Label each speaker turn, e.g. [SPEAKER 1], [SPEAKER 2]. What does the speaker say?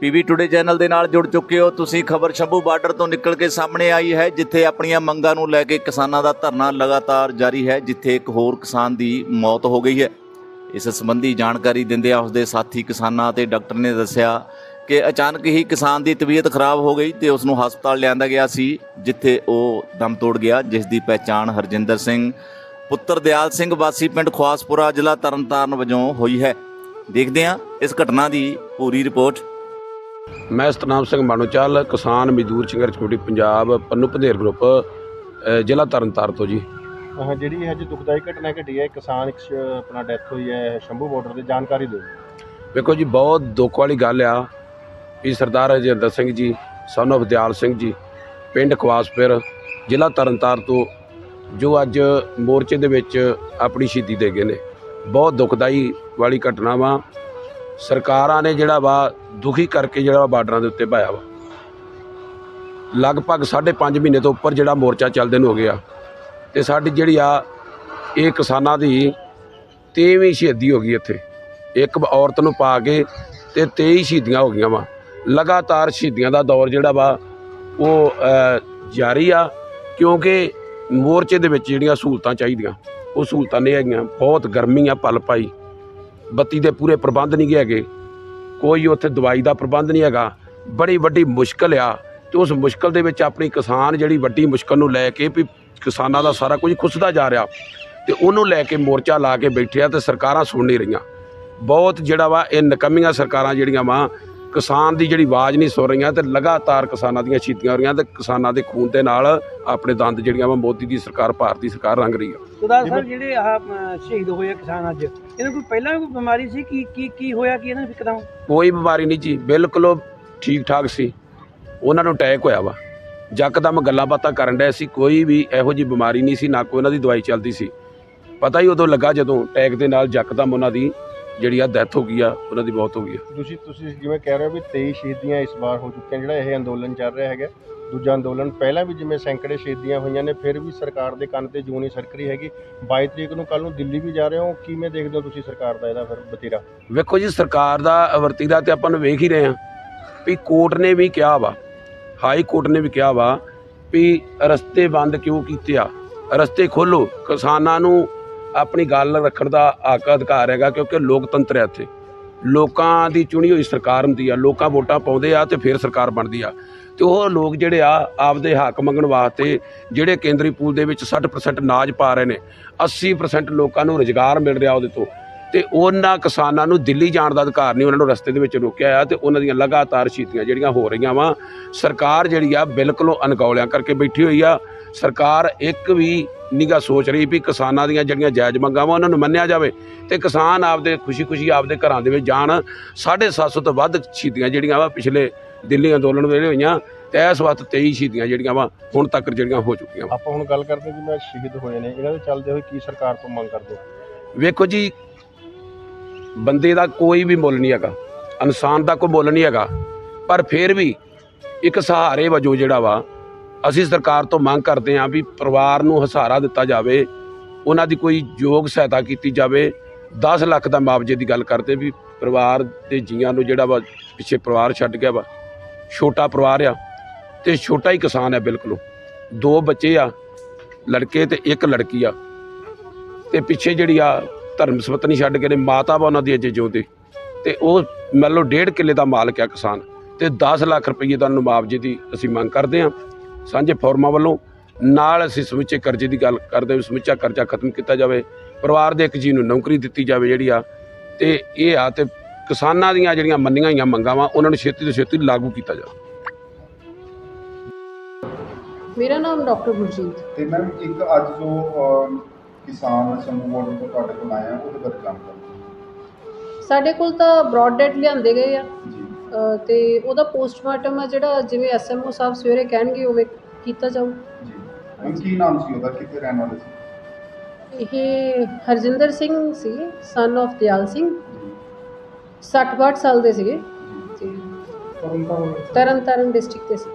[SPEAKER 1] PV today channel ਦੇ ਨਾਲ ਜੁੜ ਚੁੱਕੇ ਹੋ। ਤੁਸੀਂ ਖਬਰ ਸ਼ੰਭੂ ਬਾਰਡਰ ਤੋਂ ਨਿਕਲ ਕੇ ਸਾਹਮਣੇ ਆਈ ਹੈ, ਜਿੱਥੇ ਆਪਣੀਆਂ ਮੰਗਾਂ ਨੂੰ ਲੈ ਕੇ ਕਿਸਾਨਾਂ ਦਾ ਧਰਨਾ ਲਗਾਤਾਰ ਜਾਰੀ ਹੈ, ਜਿੱਥੇ ਇੱਕ ਹੋਰ ਕਿਸਾਨ ਦੀ ਮੌਤ ਹੋ ਗਈ ਹੈ। ਇਸ ਸੰਬੰਧੀ ਜਾਣਕਾਰੀ ਦਿੰਦਿਆਂ ਉਸਦੇ ਸਾਥੀ ਕਿਸਾਨਾਂ ਅਤੇ ਡਾਕਟਰ ਨੇ ਦੱਸਿਆ ਕਿ ਅਚਾਨਕ ਹੀ ਕਿਸਾਨ ਦੀ ਤਬੀਅਤ ਖਰਾਬ ਹੋ ਗਈ ਤੇ ਉਸ ਨੂੰ ਹਸਪਤਾਲ ਲਿਆਂਦਾ ਗਿਆ ਸੀ, ਜਿੱਥੇ ਉਹ ਦਮ ਤੋੜ ਗਿਆ, ਜਿਸ ਦੀ ਪਹਿਚਾਣ ਹਰਜਿੰਦਰ ਸਿੰਘ, ਪੁੱਤਰ ਦਿਆਲ ਸਿੰਘ ਵਾਸੀ ਪਿੰਡ ਖਵਾਸਪੁਰਾ ਜ਼ਿਲ੍ਹਾ ਤਰਨਤਾਰਨ ਵਜੋਂ ਹੋਈ ਹੈ। ਦੇਖਦੇ ਹਾਂ ਇਸ ਘਟਨਾ ਦੀ ਪੂਰੀ ਰਿਪੋਰਟ।
[SPEAKER 2] ਮੈਂ ਸਤਨਾਮ ਸਿੰਘ ਮਾਨੋਚਾਲ ਕਿਸਾਨ ਮਜ਼ਦੂਰ ਸੰਘਰਸ਼ ਕਮੇਟੀ ਪੰਜਾਬ ਪੰਨੂ ਪੰਧੇਰ ਗਰੁੱਪ ਜ਼ਿਲ੍ਹਾ ਤਰਨਤਾਰਨ ਤੋਂ ਜੀ।
[SPEAKER 3] ਹਾਂ ਜਿਹੜੀ ਅੱਜ ਦੁਖਦਾਈ ਘਟਨਾ ਘਟੀ ਹੈ ਕਿਸਾਨ ਇੱਕ ਸ਼- ਆਪਣਾ ਡੈਥ ਹੋਈ ਹੈ ਸ਼ੰਭੂ ਬਾਰਡਰ ਤੇ ਜਾਣਕਾਰੀ ਦਿਓ।
[SPEAKER 2] ਵੇਖੋ ਜੀ ਬਹੁਤ ਦੁੱਖ ਵਾਲੀ ਗੱਲ ਆ ਵੀ ਸਰਦਾਰ ਹਰਜਿੰਦਰ ਸਿੰਘ ਜੀ son of ਦਿਆਲ ਸਿੰਘ ਜੀ ਪਿੰਡ ਖਵਾਸਪੁਰ ਜ਼ਿਲ੍ਹਾ ਤਰਨਤਾਰਨ ਤੋਂ ਜੋ ਅੱਜ ਮੋਰਚੇ ਦੇ ਵਿੱਚ ਆਪਣੀ ਸ਼ਹੀਦੀ ਦੇ ਗਏ ਨੇ। ਬਹੁਤ ਦੁਖਦਾਈ ਵਾਲੀ ਘਟਨਾ ਵਾ। ਸਰਕਾਰਾਂ ਨੇ ਜਿਹੜਾ ਵਾ ਦੁਖੀ ਕਰਕੇ ਜਿਹੜਾ ਵਾ ਬਾਰਡਰਾਂ ਦੇ ਉੱਤੇ ਪਾਇਆ ਵਾ। ਲਗਭਗ 5.5 ਮਹੀਨੇ ਤੋਂ ਉੱਪਰ ਜਿਹੜਾ ਮੋਰਚਾ ਚੱਲਦੇ ਨੂੰ ਹੋ ਗਿਆ। ਤੇ ਸਾਡੀ ਜਿਹੜੀ ਆ, ਇਹ ਕਿਸਾਨਾਂ ਦੀ 23ਵੀਂ ਸ਼ਹੀਦੀ ਹੋ ਗਈ ਇੱਥੇ। ਇੱਕ ਔਰਤ ਨੂੰ ਪਾ ਕੇ ਤੇ 23 ਸ਼ਹੀਦੀਆਂ ਹੋ ਗਈਆਂ ਵਾ। ਲਗਾਤਾਰ ਸ਼ਹੀਦੀਆਂ ਦਾ ਦੌਰ ਜਿਹੜਾ ਵਾ, ਉਹ ਜਾਰੀ ਆ। ਕਿਉਂਕਿ ਮੋਰਚੇ ਦੇ ਵਿੱਚ ਜਿਹੜੀਆਂ ਸਹੂਲਤਾਂ ਚਾਹੀਦੀਆਂ, ਉਹ ਸਹੂਲਤਾਂ ਨਹੀਂ ਹੈਗੀਆਂ। ਬਹੁਤ ਗਰਮੀ ਆ, ਪਲ ਪਾਈ। ਬੱਤੀ ਦੇ ਪੂਰੇ ਪ੍ਰਬੰਧ ਨਹੀਂ ਹੈਗੇ। ਕੋਈ ਉੱਥੇ ਦਵਾਈ ਦਾ ਪ੍ਰਬੰਧ ਨਹੀਂ ਹੈਗਾ। ਬੜੀ ਵੱਡੀ ਮੁਸ਼ਕਲ ਆ ਤੇ ਉਸ ਮੁਸ਼ਕਲ ਦੇ ਵਿੱਚ ਆਪਣੀ ਕਿਸਾਨ ਜਿਹੜੀ ਵੱਡੀ ਮੁਸ਼ਕਲ ਨੂੰ ਲੈ ਕੇ ਵੀ ਕਿਸਾਨਾਂ ਦਾ ਸਾਰਾ ਕੁਝ ਖੁੱਸਦਾ ਜਾ ਰਿਹਾ ਤੇ ਉਹਨੂੰ ਲੈ ਕੇ ਮੋਰਚਾ ਲਾ ਕੇ ਬੈਠਿਆ ਆ ਤੇ ਸਰਕਾਰਾਂ ਸੁਣ ਨਹੀਂ ਰਹੀਆਂ। ਬਹੁਤ ਜਿਹੜਾ ਵਾ ਇਹ ਨਕਮੀਆਂ ਸਰਕਾਰਾਂ ਜਿਹੜੀਆਂ ਵਾ ਕਿਸਾਨ ਦੀ ਜਿਹੜੀ ਆਵਾਜ਼ ਨਹੀਂ ਸੁਣ ਰਹੀਆਂ ਤੇ ਲਗਾਤਾਰ ਕਿਸਾਨਾਂ ਦੀਆਂ ਸ਼ਹੀਦੀਆਂ ਹੋ ਰਹੀਆਂ ਤੇ ਕਿਸਾਨਾਂ ਦੇ ਖੂਨ ਦੇ ਨਾਲ ਆਪਣੇ ਦੰਦ ਜਿਹੜੀਆਂ ਵਾ ਮੋਦੀ ਦੀ ਸਰਕਾਰ ਭਾਰਤੀ ਸਰਕਾਰ ਰੰਗ ਰਹੀ ਆ।
[SPEAKER 4] ਸਰਦਾਰ ਸਾਹਿਬ ਜਿਹੜੇ ਅਮ, ਸ਼ਹੀਦ ਹੋਏ ਆ ਕਿਸਾਨ ਅੱਜ ਇਹਨਾਂ ਕੋਈ ਪਹਿਲਾਂ ਕੋਈ ਬਿਮਾਰੀ ਸੀ? ਕੀ ਕੀ ਕੀ ਹੋਇਆ? ਕੀ ਇਹਨਾਂ ਨੂੰ ਇੱਕਦਮ
[SPEAKER 2] ਕੋਈ ਬਿਮਾਰੀ ਨਹੀਂ ਜੀ ਬਿਲਕੁਲ ਉਹ ਠੀਕ ਠਾਕ ਸੀ। ਉਹਨਾਂ ਨੂੰ ਅਟੈਕ ਹੋਇਆ ਵਾ। ਜੱਕਦਮ ਗੱਲਾਂ ਬਾਤਾਂ ਕਰਨ ਡਏ ਸੀ ਕੋਈ ਵੀ ਇਹੋ ਜੀ ਬਿਮਾਰੀ ਨਹੀਂ ਸੀ ਨਾ ਕੋਈ ਉਹਨਾਂ ਦੀ ਦਵਾਈ ਚੱਲਦੀ ਸੀ। ਪਤਾ ਹੀ ਉਦੋਂ ਲੱਗਾ ਜਦੋਂ ਅਟੈਕ ਦੇ ਨਾਲ ਜੱਕਦਮ ਉਹਨਾਂ ਦੀ ਜਿਹੜੀ ਆ ਡੈਥ ਹੋ ਗਈ ਆ ਉਹਨਾਂ ਦੀ ਮੌਤ ਹੋ ਗਈ ਆ।
[SPEAKER 3] ਤੁਸੀਂ ਤੁਸੀਂ ਜਿਵੇਂ ਕਹਿ ਰਹੇ ਹੋ ਵੀ 23 ਸ਼ਹੀਦੀਆਂ ਇਸ ਵਾਰ ਹੋ ਚੁੱਕੀਆਂ ਜਿਹੜਾ ਇਹ ਅੰਦੋਲਨ ਚੱਲ ਰਿਹਾ ਹੈਗਾ। ਦੂਜਾ ਅੰਦੋਲਨ ਪਹਿਲਾਂ ਵੀ ਜਿਵੇਂ ਸੈਂਕੜੇ ਸ਼ਹੀਦੀਆਂ ਹੋਈਆਂ ਨੇ ਫਿਰ ਵੀ ਸਰਕਾਰ ਦੇ ਕੰਨ ਤੇ ਜੂੰ ਨਹੀਂ ਸਰਕ ਰਹੀ ਹੈਗੀ। 22 ਤਰੀਕ ਨੂੰ ਕੱਲ ਨੂੰ ਦਿੱਲੀ ਵੀ ਜਾ ਰਹੇ ਹੋ ਕਿਵੇਂ ਦੇਖਦੇ ਹੋ ਤੁਸੀਂ ਸਰਕਾਰ ਦਾ ਇਹਦਾ ਫਿਰ ਬਤੀਰਾ?
[SPEAKER 2] ਵੇਖੋ ਜੀ ਸਰਕਾਰ ਦਾ ਵਰਤੀਰਾ ਤੇ ਆਪਾਂ ਨੂੰ ਵੇਖ ਹੀ ਰਹੇ ਹਾਂ ਵੀ ਕੋਰਟ ਨੇ ਵੀ ਕਿਹਾ ਵਾ ਹਾਈ ਕੋਰਟ ਨੇ ਵੀ ਕਿਹਾ ਵਾ ਵੀ ਰਸਤੇ ਬੰਦ ਕਿਉਂ ਕੀਤੇ ਆ? ਰਸਤੇ ਖੋਲੋ ਕਿਸਾਨਾਂ ਨੂੰ ਆਪਣੀ ਗੱਲ ਰੱਖਣ ਦਾ ਆਕਾ ਅਧਿਕਾਰ ਹੈਗਾ ਕਿਉਂਕਿ ਲੋਕਤੰਤਰ ਹੈ ਇੱਥੇ। ਲੋਕਾਂ ਦੀ ਚੁਣੀ ਹੋਈ ਸਰਕਾਰ ਹੁੰਦੀ ਆ, ਲੋਕਾਂ ਵੋਟਾਂ ਪਾਉਂਦੇ ਆ ਤੇ ਫਿਰ ਸਰਕਾਰ ਬਣਦੀ ਆ। ਤੇ ਉਹ ਲੋਕ ਜਿਹੜੇ ਆ, ਆਪਦੇ ਹੱਕ ਮੰਗਣ ਵਾਸਤੇ ਜਿਹੜੇ ਕੇਂਦਰੀ ਪੂਲ ਦੇ ਵਿੱਚ 60% ਨਾਜ ਪਾ ਰਹੇ ਨੇ 80% ਲੋਕਾਂ ਨੂੰ ਰੁਜ਼ਗਾਰ ਮਿਲ ਰਿਹਾ ਉਹਦੇ ਤੋਂ। ਤੇ ਉਹਨਾਂ ਕਿਸਾਨਾਂ ਨੂੰ ਦਿੱਲੀ ਜਾਣ ਦਾ ਅਧਿਕਾਰ ਨਹੀਂ, ਉਹਨਾਂ ਨੂੰ ਰਸਤੇ ਦੇ ਵਿੱਚ ਰੋਕਿਆ ਆ ਤੇ ਉਹਨਾਂ ਦੀਆਂ ਲਗਾਤਾਰ ਸ਼ਹੀਦੀਆਂ ਜਿਹੜੀਆਂ ਹੋ ਰਹੀਆਂ ਵਾ। ਸਰਕਾਰ ਜਿਹੜੀ ਆ ਬਿਲਕੁਲ ਅਨਗੌਲਿਆਂ ਕਰਕੇ ਬੈਠੀ ਹੋਈ ਆ। ਸਰਕਾਰ ਇੱਕ ਵੀ ਨਿਗਾ ਸੋਚ ਰਹੀ ਵੀ ਕਿਸਾਨਾਂ ਦੀਆਂ ਜਿਹੜੀਆਂ ਜਾਇਜ਼ ਮੰਗਾਂ ਵਾ ਉਹਨਾਂ ਨੂੰ ਮੰਨਿਆ ਜਾਵੇ ਤੇ ਕਿਸਾਨ ਆਪਦੇ ਖੁਸ਼ੀ-ਖੁਸ਼ੀ ਆਪਦੇ ਘਰਾਂ ਦੇ ਵਿੱਚ ਜਾਣ। 750 ਤੋਂ ਵੱਧ ਸ਼ਹੀਦੀਆਂ ਜਿਹੜੀਆਂ ਵਾ ਪਿਛਲੇ ਦਿੱਲੀ ਅੰਦੋਲਨ ਵੇਲੇ ਹੋਈਆਂ ਤੇ ਇਸ ਵਕਤ 23 ਸ਼ਹੀਦੀਆਂ ਜਿਹੜੀਆਂ ਵਾ ਹੁਣ ਤੱਕ ਜਿਹੜੀਆਂ ਹੋ ਚੁੱਕੀਆਂ ਵਾ।
[SPEAKER 3] ਆਪਾਂ ਹੁਣ ਗੱਲ ਕਰਦੇ ਹਾਂ ਜਿਵੇਂ ਸ਼ਹੀਦ ਹੋਏ ਨੇ ਇਹਨਾਂ ਦੇ ਚੱਲਦੇ ਹੋਏ ਕੀ ਸਰਕਾਰ ਤੋਂ ਮੰਗ ਕਰਦੇ
[SPEAKER 2] ਵੇਖੋ ਜੀ ਬੰਦੇ ਦਾ ਕੋਈ ਵੀ ਮੁੱਲ ਨਹੀਂ ਹੈਗਾ ਇਨਸਾਨ ਦਾ ਕੋਈ ਮੁੱਲ ਨਹੀਂ ਹੈਗਾ ਪਰ ਫਿਰ ਵੀ ਇੱਕ ਸਹਾਰੇ ਵਜੋਂ ਜਿਹੜਾ ਵਾ ਅਸੀਂ ਸਰਕਾਰ ਤੋਂ ਮੰਗ ਕਰਦੇ ਹਾਂ ਵੀ ਪਰਿਵਾਰ ਨੂੰ ਹਸਾਰਾ ਦਿੱਤਾ ਜਾਵੇ, ਉਹਨਾਂ ਦੀ ਕੋਈ ਯੋਗ ਸਹਾਇਤਾ ਕੀਤੀ ਜਾਵੇ 10 ਲੱਖ ਦਾ ਮੁਆਵਜ਼ੇ ਦੀ ਗੱਲ ਕਰਦੇ ਵੀ ਪਰਿਵਾਰ ਦੇ ਜੀਆਂ ਨੂੰ ਜਿਹੜਾ ਵਾ ਪਿੱਛੇ ਪਰਿਵਾਰ ਛੱਡ ਗਿਆ ਵਾ, ਛੋਟਾ ਪਰਿਵਾਰ ਆ ਤੇ ਛੋਟਾ ਹੀ ਕਿਸਾਨ ਹੈ ਬਿਲਕੁਲ ਦੋ ਬੱਚੇ ਆ, ਲੜਕੇ ਤੇ ਇੱਕ ਲੜਕੀ ਆ। ਤੇ ਪਿੱਛੇ ਜਿਹੜੀ ਆ ਧਰਮ ਸਪਤਨੀ ਛੱਡ ਕੇ ਨੇ, ਮਾਤਾ ਵਾ ਉਹਨਾਂ ਦੀ ਅਜੇ ਜਿਉਂਦੇ। ਤੇ ਉਹ ਮੰਨ ਲਓ ਡੇਢ ਕਿੱਲੇ ਦਾ ਮਾਲਕ ਆ ਕਿਸਾਨ। ਤੇ 10 ਲੱਖ ਰੁਪਏ ਦਾ ਮੁਆਵਜ਼ੇ ਦੀ ਅਸੀਂ ਮੰਗ ਕਰਦੇ ਹਾਂ। ਸਾਂਝੇ ਫੋਰਮਾਂ ਵੱਲੋਂ ਨਾਲ ਅਸੀਂ ਸਮੁੱਚੇ ਕਰਜ਼ੇ ਦੀ ਗੱਲ ਕਰਦੇ ਹਾਂ ਸਮੁੱਚਾ ਕਰਜ਼ਾ ਖਤਮ ਕੀਤਾ ਜਾਵੇ ਪਰਿਵਾਰ ਦੇ ਇੱਕ ਜੀ ਨੂੰ ਨੌਕਰੀ ਦਿੱਤੀ ਜਾਵੇ ਜਿਹੜੀ ਆ ਤੇ ਇਹ ਆ ਤੇ ਕਿਸਾਨਾਂ ਦੀਆਂ ਜਿਹੜੀਆਂ ਮੰਨੀਆਂ ਹੋਈਆਂ ਮੰਗਾਂ ਵਾ ਉਹਨਾਂ ਨੂੰ ਛੇਤੀ ਤੋਂ ਛੇਤੀ ਲਾਗੂ ਕੀਤਾ ਜਾਵੇ।
[SPEAKER 5] ਮੇਰਾ ਨਾਮ ਡਾਕਟਰ ਗੁਰਜੀਤ।
[SPEAKER 6] ਤੇ ਮੈਮ ਇੱਕ ਅੱਜ ਜੋ ਅਹ, ਕਿਸਾਨ ਸਮੂਹ ਤੋਂ ਤੁਹਾਡੇ ਕੋਲ ਆਇਆ ਉਹਦੇ ਬਾਰੇ ਜਾਣਕਾਰੀ ਦਿਓ।
[SPEAKER 5] ਸਾਡੇ ਕੋਲ ਤਾਂ ਬ੍ਰੌਡ ਡੈਟ ਲਿਆਂਦੇ ਗਏ ਆ।
[SPEAKER 6] ਜੀ।
[SPEAKER 5] ਤੇ ਉਹਦਾ ਪੋਸਟਮਾਰਟਮ ਆ ਜਿਹੜਾ ਜਿਵੇਂ ਐਸਐਮਓ ਸਾਹਿਬ ਸਵੇਰੇ ਕਹਿਣਗੇ ਉਵੇਂ ਕੀਤਾ ਜਾਊ।
[SPEAKER 6] ਜੀ। ਕੀ ਨਾਮ ਸੀ ਉਹਦਾ? ਕਿੱਥੇ ਰਹਿਣ ਵਾਲੇ ਸੀ?
[SPEAKER 5] ਇਹ ਹਰਜਿੰਦਰ ਸਿੰਘ ਸੀ ਸਨ of ਦਿਆਲ ਸਿੰਘ।
[SPEAKER 6] ਜੀ
[SPEAKER 5] 60 62 ਸਾਲ ਦੇ ਸੀਗੇ।
[SPEAKER 6] ਜੀ।
[SPEAKER 5] ਜੀ। ਤਰਨ ਤਾਰਨ ਡਿਸਟ੍ਰਿਕਟ ਦੇ ਸੀ।